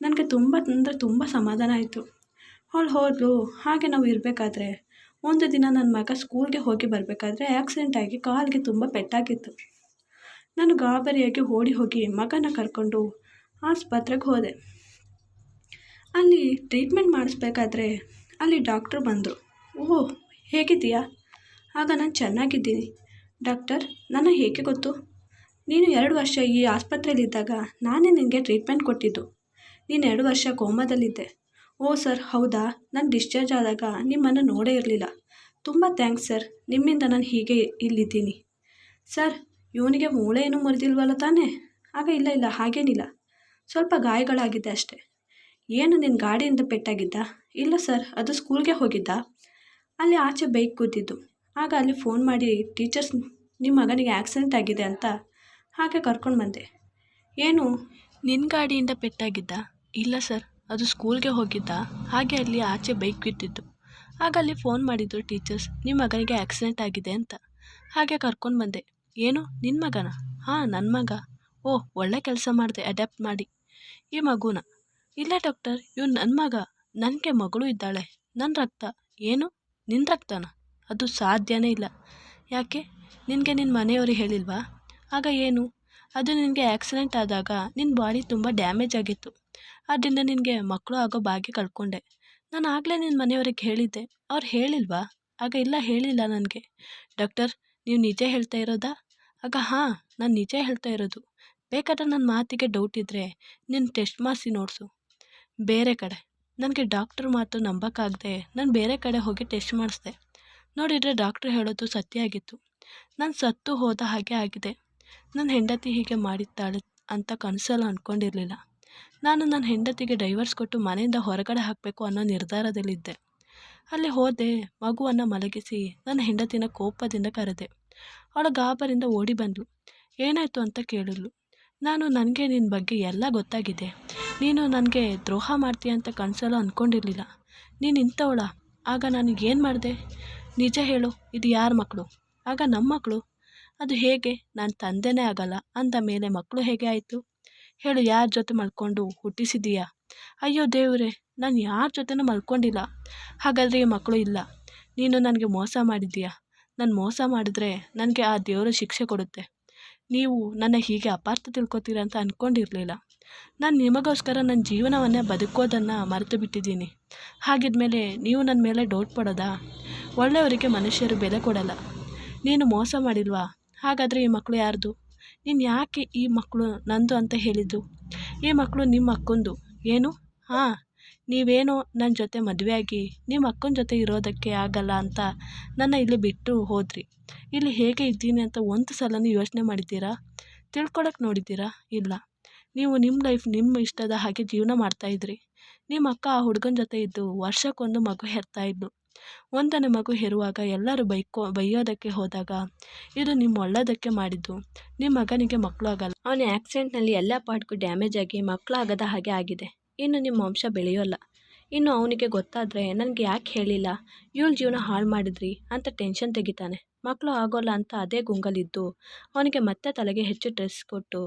ನನಗೆ ತುಂಬ, ಅಂದರೆ ತುಂಬ ಸಮಾಧಾನ ಆಯಿತು. ಅವಳು ಹೋದಳು ಹಾಗೆ ನಾವು ಇರಬೇಕಾದ್ರೆ ಒಂದು ದಿನ ನನ್ನ ಮಗ ಸ್ಕೂಲ್ಗೆ ಹೋಗಿ ಬರಬೇಕಾದ್ರೆ ಆಕ್ಸಿಡೆಂಟ್ ಆಗಿ ಕಾಲಿಗೆ ತುಂಬ ಪೆಟ್ಟಾಗಿತ್ತು. ನಾನು ಗಾಬರಿಯಾಗಿ ಓಡಿ ಹೋಗಿ ಮಗನ ಕರ್ಕೊಂಡು ಆಸ್ಪತ್ರೆಗೆ ಹೋದೆ. ಅಲ್ಲಿ ಟ್ರೀಟ್ಮೆಂಟ್ ಮಾಡಿಸ್ಬೇಕಾದ್ರೆ ಅಲ್ಲಿ ಡಾಕ್ಟ್ರು ಬಂದರು. ಓಹ್, ಹೇಗಿದ್ದೀಯಾ? ಆಗ ನಾನು ಚೆನ್ನಾಗಿದ್ದೀನಿ. ಡಾಕ್ಟರ್ ನನ್ನ ಹೇಗೆ ಗೊತ್ತು? ನೀನು ಎರಡು ವರ್ಷ ಈ ಆಸ್ಪತ್ರೆಯಲ್ಲಿದ್ದಾಗ ನಾನೇ ನಿನಗೆ ಟ್ರೀಟ್ಮೆಂಟ್ ಕೊಟ್ಟಿದ್ದು. ನೀನು ಎರಡು ವರ್ಷ ಕೋಮಾದಲ್ಲಿದ್ದೆ. ಓ ಸರ್, ಹೌದಾ? ನಾನು ಡಿಸ್ಚಾರ್ಜ್ ಆದಾಗ ನಿಮ್ಮನ್ನು ನೋಡೇ ಇರಲಿಲ್ಲ. ತುಂಬ ಥ್ಯಾಂಕ್ಸ್ ಸರ್, ನಿಮ್ಮಿಂದ ನಾನು ಹೀಗೆ ಇಲ್ಲಿದ್ದೀನಿ. ಸರ್, ಇವನಿಗೆ ಮೂಳೆ ಏನೂ ಮುರಿದಿಲ್ವಲ್ಲ ತಾನೇ? ಆಗ ಇಲ್ಲ ಇಲ್ಲ, ಹಾಗೇನಿಲ್ಲ. ಸ್ವಲ್ಪ ಗಾಯಗಳಾಗಿದೆ ಅಷ್ಟೆ. ಏನು ನಿನ್ನ ಗಾಡಿಯಿಂದ ಪೆಟ್ಟಾಗಿದ್ದ? ಇಲ್ಲ ಸರ್, ಅದು ಸ್ಕೂಲ್ಗೆ ಹೋಗಿದ್ದ? ಅಲ್ಲಿ ಆಚೆ ಬೈಕ್ ಕೂತಿದ್ದು. ಆಗ ಅಲ್ಲಿ ಫೋನ್ ಮಾಡಿ, ಟೀಚರ್ಸ್ ನಿಮ್ಮ ಮಗನಿಗೆ ಆಕ್ಸಿಡೆಂಟ್ ಆಗಿದೆ ಅಂತ ಹಾಗೆ ಕರ್ಕೊಂಡು ಬಂದೆ. ಏನು ನಿನ್ನ ಗಾಡಿಯಿಂದ ಪೆಟ್ಟಾಗಿದ್ದ? ಇಲ್ಲ ಸರ್ ಅದು ಸ್ಕೂಲ್ಗೆ ಹೋಗಿದ್ದ. ಹಾಗೆ ಅಲ್ಲಿ ಆಚೆ ಬೈಕ್ ಬಿದ್ದಿದ್ದು ಆಗ ಅಲ್ಲಿ ಫೋನ್ ಮಾಡಿದ್ರು, ಟೀಚರ್ಸ್ ನಿಮ್ಮ ಮಗನಿಗೆ ಆಕ್ಸಿಡೆಂಟ್ ಆಗಿದೆ ಅಂತ. ಹಾಗೆ ಕರ್ಕೊಂಡು ಬಂದೆ. ಏನು? ನಿನ್ನ ಮಗನ? ಹಾಂ ನನ್ನ ಮಗ. ಓ, ಒಳ್ಳೆ ಕೆಲಸ ಮಾಡಿದೆ ಅಡ್ಯಾಪ್ಟ್ ಮಾಡಿ. ಈ ಮಗುನ? ಇಲ್ಲ ಡಾಕ್ಟರ್ ಇವ್ ನನ್ನ ಮಗ. ನನಗೆ ಮಗಳು ಇದ್ದಾಳೆ. ನನ್ನ ರಕ್ತ. ಏನು? ನಿನ್ನ ರಕ್ತನ? ಅದು ಸಾಧ್ಯನೇ ಇಲ್ಲ. ಯಾಕೆ? ನಿನಗೆ ನಿನ್ನ ಮನೆಯವರು ಹೇಳಿಲ್ವಾ? ಆಗ ಏನು? ಅದು ನಿನಗೆ ಆಕ್ಸಿಡೆಂಟ್ ಆದಾಗ ನಿನ್ನ ಬಾಡಿ ತುಂಬ ಡ್ಯಾಮೇಜ್ ಆಗಿತ್ತು. ಆದ್ದರಿಂದ ನಿನಗೆ ಮಕ್ಕಳು ಆಗೋ ಭಾಗ್ಯ ಕಳ್ಕೊಂಡೆ. ನಾನು ಆಗಲೇ ನಿನ್ನ ಮನೆಯವ್ರಿಗೆ ಹೇಳಿದ್ದೆ. ಅವ್ರು ಹೇಳಿಲ್ವಾ? ಆಗ ಇಲ್ಲ, ಹೇಳಿಲ್ಲ ನನಗೆ. ಡಾಕ್ಟರ್, ನೀವು ನಿಜ ಹೇಳ್ತಾ ಇರೋದಾ? ಆಗ ಹಾಂ, ನಾನು ನಿಜ ಹೇಳ್ತಾ ಇರೋದು. ಬೇಕಾದ್ರೆ ನನ್ನ ಮಾತಿಗೆ ಡೌಟ್ ಇದ್ದರೆ ನೀನು ಟೆಸ್ಟ್ ಮಾಡಿಸಿ ನೋಡಿಸು. ಬೇರೆ ಕಡೆ. ನನಗೆ ಡಾಕ್ಟ್ರ್ ಮಾತು ನಂಬಕ್ಕಾಗದೆ ನಾನು ಬೇರೆ ಕಡೆ ಹೋಗಿ ಟೆಸ್ಟ್ ಮಾಡಿಸ್ದೆ. ನೋಡಿದರೆ ಡಾಕ್ಟ್ರ್ ಹೇಳೋದು ಸತ್ಯ ಆಗಿತ್ತು ನಾನು ಸತ್ತು ಹೋದ ಹಾಗೆ ಆಗಿದೆ. ನನ್ನ ಹೆಂಡತಿ ಹೀಗೆ ಮಾಡಿದ್ದಾಳೆ ಅಂತ ಕನಸಲ್ಲಿ ಅಂದ್ಕೊಂಡಿರಲಿಲ್ಲ ನಾನು ನನ್ನ ಹೆಂಡತಿಗೆ ಡೈವರ್ಸ್ ಕೊಟ್ಟು ಮನೆಯಿಂದ ಹೊರಗಡೆ ಹಾಕಬೇಕು ಅನ್ನೋ ನಿರ್ಧಾರದಲ್ಲಿದ್ದೆ. ಅಲ್ಲಿ ಹೋದೆ, ಮಗುವನ್ನು ಮಲಗಿಸಿ ನನ್ನ ಹೆಂಡತಿನ ಕೋಪದಿಂದ ಕರೆದೆ. ಅವಳ ಗಾಬರಿಂದ ಓಡಿ ಬಂದಳು ಏನಾಯಿತು ಅಂತ ಕೇಳಿದ್ಲು. ನಾನು, ನನಗೆ ನಿನ್ನ ಬಗ್ಗೆ ಎಲ್ಲ ಗೊತ್ತಾಗಿದೆ. ನೀನು ನನಗೆ ದ್ರೋಹ ಮಾಡ್ತೀಯ ಅಂತ ಕನಸಲ್ಲೂ ಅಂದ್ಕೊಂಡಿರಲಿಲ್ಲ ನೀನು ಇಂಥವಳ. ಆಗ ನಾನು ಏನು ಮಾಡಿದೆ? ನಿಜ ಹೇಳು, ಇದು ಯಾರ ಮಕ್ಕಳು ಆಗ ನಮ್ಮ ಮಕ್ಕಳು ಅದು ಹೇಗೆ? ನಾನು ತಂದೆನೇ ಆಗಲ್ಲ. ಅಂದ ಮೇಲೆ ಮಕ್ಕಳು ಹೇಗೆ ಆಯಿತು? ಹೇಳು, ಯಾರ ಜೊತೆ ಮಲ್ಕೊಂಡು ಹುಟ್ಟಿಸಿದೀಯಾ ಅಯ್ಯೋ ದೇವರೇ, ನಾನು ಯಾರ ಜೊತೆನೂ ಮಲ್ಕೊಂಡಿಲ್ಲ. ಹಾಗಾದರೆ ಈ ಮಕ್ಕಳು ಇಲ್ಲ. ನೀನು ನನಗೆ ಮೋಸ ಮಾಡಿದ್ದೀಯಾ? ನಾನು ಮೋಸ ಮಾಡಿದ್ರೆ ನನಗೆ ಆ ದೇವರು ಶಿಕ್ಷೆ ಕೊಡುತ್ತೆ. ನೀವು ನನ್ನ ಹೀಗೆ ಅಪಾರ್ಥ ತಿಳ್ಕೊತೀರ ಅಂತ ಅಂದ್ಕೊಂಡಿರಲಿಲ್ಲ ನಾನು ನಿಮಗೋಸ್ಕರ ನನ್ನ ಜೀವನವನ್ನೇ ಬದುಕೋದನ್ನು ಮರೆತು ಬಿಟ್ಟಿದ್ದೀನಿ. ಹಾಗಿದ್ಮೇಲೆ ನೀವು ನನ್ನ ಮೇಲೆ ಡೌಟ್ ಪಡೋದಾ? ಒಳ್ಳೆಯವರಿಗೆ ಮನುಷ್ಯರು ಬೆಲೆ ಕೊಡಲ್ಲ. ನೀನು ಮೋಸ ಮಾಡಿಲ್ವಾ? ಹಾಗಾದರೆ ಈ ಮಕ್ಕಳು ಯಾರ್ದು? ನೀನು ಯಾಕೆ ಈ ಮಕ್ಕಳು ನಂದು ಅಂತ ಹೇಳಿದ್ದು? ಈ ಮಕ್ಕಳು ನಿಮ್ಮ ಅಕ್ಕಂದು. ಏನು? ಹಾಂ, ನೀವೇನೋ ನನ್ನ ಜೊತೆ ಮದುವೆಯಾಗಿ, ನಿಮ್ಮ ಅಕ್ಕನ ಜೊತೆ ಇರೋದಕ್ಕೆ ಆಗಲ್ಲ ಅಂತ ನನ್ನ ಇಲ್ಲಿ ಬಿಟ್ಟು ಹೋದ್ರಿ. ಇಲ್ಲಿ ಹೇಗೆ ಇದ್ದೀನಿ ಅಂತ ಒಂದು ಸಲನೂ ಯೋಚನೆ ಮಾಡಿದ್ದೀರಾ? ತಿಳ್ಕೊಳಕ್ಕೆ ನೋಡಿದ್ದೀರಾ? ಇಲ್ಲ. ನೀವು ನಿಮ್ಮ ಲೈಫ್ ನಿಮ್ಮ ಇಷ್ಟದ ಹಾಗೆ ಜೀವನ ಮಾಡ್ತಾಯಿದ್ರಿ ನಿಮ್ಮ ಅಕ್ಕ ಆ ಹುಡುಗನ ಜೊತೆ ಇದ್ದು ವರ್ಷಕ್ಕೊಂದು ಮಗು ಹೆರ್ತಾ ಇದ್ಲು. ಒಂದನೇ ಮಗು ಹೆರುವಾಗ ಎಲ್ಲರೂ ಬೈಕೋ, ಬೈಯೋದಕ್ಕೆ ಹೋದಾಗ ಇದು ನಿಮ್ಮ ಒಳ್ಳೆಯದಕ್ಕೆ ಮಾಡಿದ್ದು. ನಿಮ್ಮ ಮಗನಿಗೆ ಮಕ್ಕಳು ಆಗಲ್ಲ. ಅವನ ಆ್ಯಕ್ಸಿಡೆಂಟ್ನಲ್ಲಿ ಎಲ್ಲ ಪಾರ್ಟ್ಗೂ ಡ್ಯಾಮೇಜ್ ಆಗಿ ಮಕ್ಕಳು ಆಗದ ಹಾಗೆ ಆಗಿದೆ. ಇನ್ನು ನಿಮ್ಮ ವಂಶ ಬೆಳೆಯೋಲ್ಲ. ಇನ್ನು ಅವನಿಗೆ ಗೊತ್ತಾದರೆ ನನಗೆ ಯಾಕೆ ಹೇಳಿಲ್ಲ? ಇವಳ ಜೀವನ ಹಾಳು ಮಾಡಿದ್ರಿ ಅಂತ ಟೆನ್ಷನ್ ತೆಗಿತಾನೆ. ಮಕ್ಕಳು ಆಗೋಲ್ಲ ಅಂತ ಅದೇ ಗುಂಗಲಿದ್ದು, ಅವನಿಗೆ ಮತ್ತೆ ತಲೆಗೆ ಹೆಚ್ಚು ಟ್ರೆಸ್ ಕೊಟ್ಟು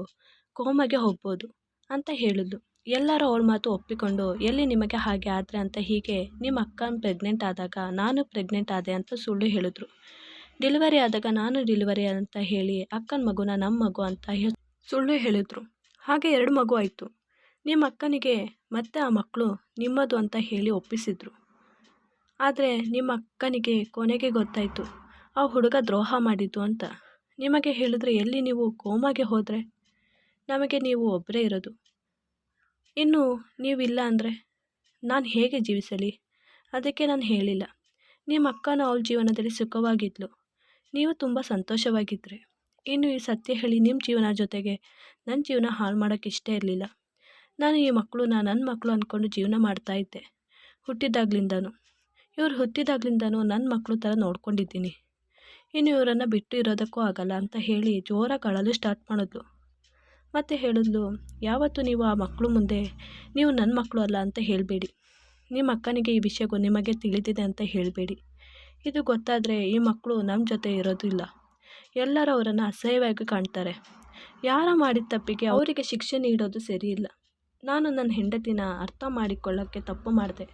ಕೋಮಗೆ ಹೋಗ್ಬೋದು ಅಂತ ಹೇಳಿದ್ಲು ಎಲ್ಲರೂ ಅವಳ ಮಾತು ಒಪ್ಪಿಕೊಂಡು, ಎಲ್ಲಿ ನಿಮಗೆ ಹಾಗೆ ಆದರೆ ಅಂತ ಹೀಗೆ ನಿಮ್ಮ ಅಕ್ಕನ ಪ್ರೆಗ್ನೆಂಟ್ ಆದಾಗ ನಾನು ಪ್ರೆಗ್ನೆಂಟ್ ಆದೆ ಅಂತ ಸುಳ್ಳು ಹೇಳಿದ್ರು. ಡೆಲಿವರಿ ಆದಾಗ ನಾನು ಡೆಲಿವರಿ ಅಂತ ಹೇಳಿ ಅಕ್ಕನ ಮಗುನ ನಮ್ಮ ಮಗು ಅಂತ ಸುಳ್ಳು ಹೇಳಿದ್ರು. ಹಾಗೆ ಎರಡು ಮಗು ಆಯಿತು. ನಿಮ್ಮ ಅಕ್ಕನಿಗೆ ಮತ್ತೆ ಆ ಮಕ್ಕಳು ನಿಮ್ಮದು ಅಂತ ಹೇಳಿ ಒಪ್ಪಿಸಿದ್ರು. ಆದರೆ ನಿಮ್ಮ ಅಕ್ಕನಿಗೆ ಕೊನೆಗೆ ಗೊತ್ತಾಯಿತು. ಆ ಹುಡುಗ ದ್ರೋಹ ಮಾಡಿದ್ದು ಅಂತ. ನಿಮಗೆ ಹೇಳಿದ್ರೆ ಎಲ್ಲಿ ನೀವು ಕೋಮಾಗೆ ಹೋದರೆ? ನಮಗೆ ನೀವು ಒಬ್ಬರೇ ಇರೋದು. ಇನ್ನು ನೀವಿಲ್ಲ ಅಂದರೆ ನಾನು ಹೇಗೆ ಜೀವಿಸಲಿ? ಅದಕ್ಕೆ ನಾನು ಹೇಳಿಲ್ಲ. ನಿಮ್ಮ ಅಕ್ಕನ ಅವಳ ಜೀವನದಲ್ಲಿ ಸುಖವಾಗಿದ್ಲು. ನೀವು ತುಂಬ ಸಂತೋಷವಾಗಿದ್ದರೆ ಇನ್ನು ಈ ಸತ್ಯ ಹೇಳಿ ನಿಮ್ಮ ಜೀವನ ಜೊತೆಗೆ ನನ್ನ ಜೀವನ ಹಾಳು ಮಾಡೋಕ್ಕೆ ಇಷ್ಟ ಇರಲಿಲ್ಲ. ನಾನು ಈ ಮಕ್ಕಳು ನಾನು ನನ್ನ ಮಕ್ಕಳು ಅಂದ್ಕೊಂಡು ಜೀವನ ಮಾಡ್ತಾಯಿದ್ದೆ ಹುಟ್ಟಿದಾಗ್ಲಿಂದನೂ. ಇವ್ರು ಹುಟ್ಟಿದಾಗ್ಲಿಂದನೂ ನನ್ನ ಮಕ್ಕಳು ಥರ ನೋಡ್ಕೊಂಡಿದ್ದೀನಿ. ಇನ್ನು ಇವರನ್ನು ಬಿಟ್ಟು ಇರೋದಕ್ಕೂ ಆಗಲ್ಲ ಅಂತ ಹೇಳಿ ಜೋರಾಗಿ ಅಳಲು ಸ್ಟಾರ್ಟ್ ಮಾಡಿದ್ಲು. ಮತ್ತು ಹೇಳಿದ್ಲು, ಯಾವತ್ತೂ ನೀವು ಆ ಮಕ್ಕಳು ಮುಂದೆ, ನೀವು ನನ್ನ ಮಕ್ಕಳು ಅಲ್ಲ ಅಂತ ಹೇಳಬೇಡಿ. ನಿಮ್ಮ ಅಕ್ಕನಿಗೆ ಈ ವಿಷಯ ನಿಮಗೆ ತಿಳಿದಿದೆ ಅಂತ ಹೇಳಬೇಡಿ. ಇದು ಗೊತ್ತಾದರೆ ಈ ಮಕ್ಕಳು ನಮ್ಮ ಜೊತೆ ಇರೋದಿಲ್ಲ ಎಲ್ಲರೂ ಅವರನ್ನು ಅಸಹ್ಯವಾಗಿ ಕಾಣ್ತಾರೆ. ಯಾರ ಮಾಡಿದ ತಪ್ಪಿಗೆ ಅವರಿಗೆ ಶಿಕ್ಷೆ ನೀಡೋದು ಸರಿಯಿಲ್ಲ ನಾನು ನನ್ನ ಹೆಂಡತಿನ ಅರ್ಥ ಮಾಡಿಕೊಳ್ಳೋಕ್ಕೆ ತಪ್ಪು ಮಾಡಿದೆ.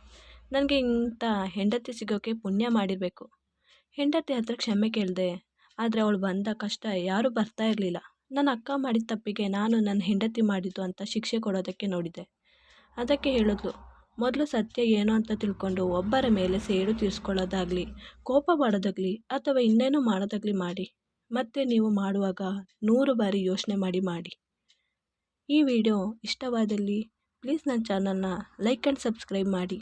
ನನಗೆ ಇಂಥ ಹೆಂಡತಿ ಸಿಗೋಕ್ಕೆ ಪುಣ್ಯ ಮಾಡಿರಬೇಕು. ಹೆಂಡತಿ ಹತ್ರ ಕ್ಷಮೆ ಕೇಳಿದೆ, ಆದರೆ ಅವಳು ಬಂದ ಕಷ್ಟ ಯಾರೂ ಬರ್ತಾ ಇರಲಿಲ್ಲ. ನನ್ನ ಅಕ್ಕ ಮಾಡಿದ ತಪ್ಪಿಗೆ ನಾನು ನನ್ನ ಹೆಂಡತಿ ಮಾಡಿದ್ದು ಅಂತ ಶಿಕ್ಷೆ ಕೊಡೋದಕ್ಕೆ ನೋಡಿದೆ. ಅದಕ್ಕೆ ಹೇಳಿದ್ಲು ಮೊದಲು ಸತ್ಯ ಏನು ಅಂತ ತಿಳ್ಕೊಂಡು ಒಬ್ಬರ ಮೇಲೆ ಸೇಡು ತೀರಿಸ್ಕೊಳ್ಳೋದಾಗಲಿ, ಕೋಪ ಮಾಡೋದಾಗಲಿ ಅಥವಾ ಇನ್ನೇನು ಮಾಡೋದಾಗಲಿ ಮಾಡಿ. ಮತ್ತೆ ನೀವು ಮಾಡುವಾಗ ನೂರು ಬಾರಿ ಯೋಚನೆ ಮಾಡಿ ಮಾಡಿ. ಈ ವಿಡಿಯೋ ಇಷ್ಟವಾದಲ್ಲಿ ಪ್ಲೀಸ್ ನನ್ನ ಚಾನಲ್ನ ಲೈಕ್ ಆ್ಯಂಡ್ ಸಬ್ಸ್ಕ್ರೈಬ್ ಮಾಡಿ.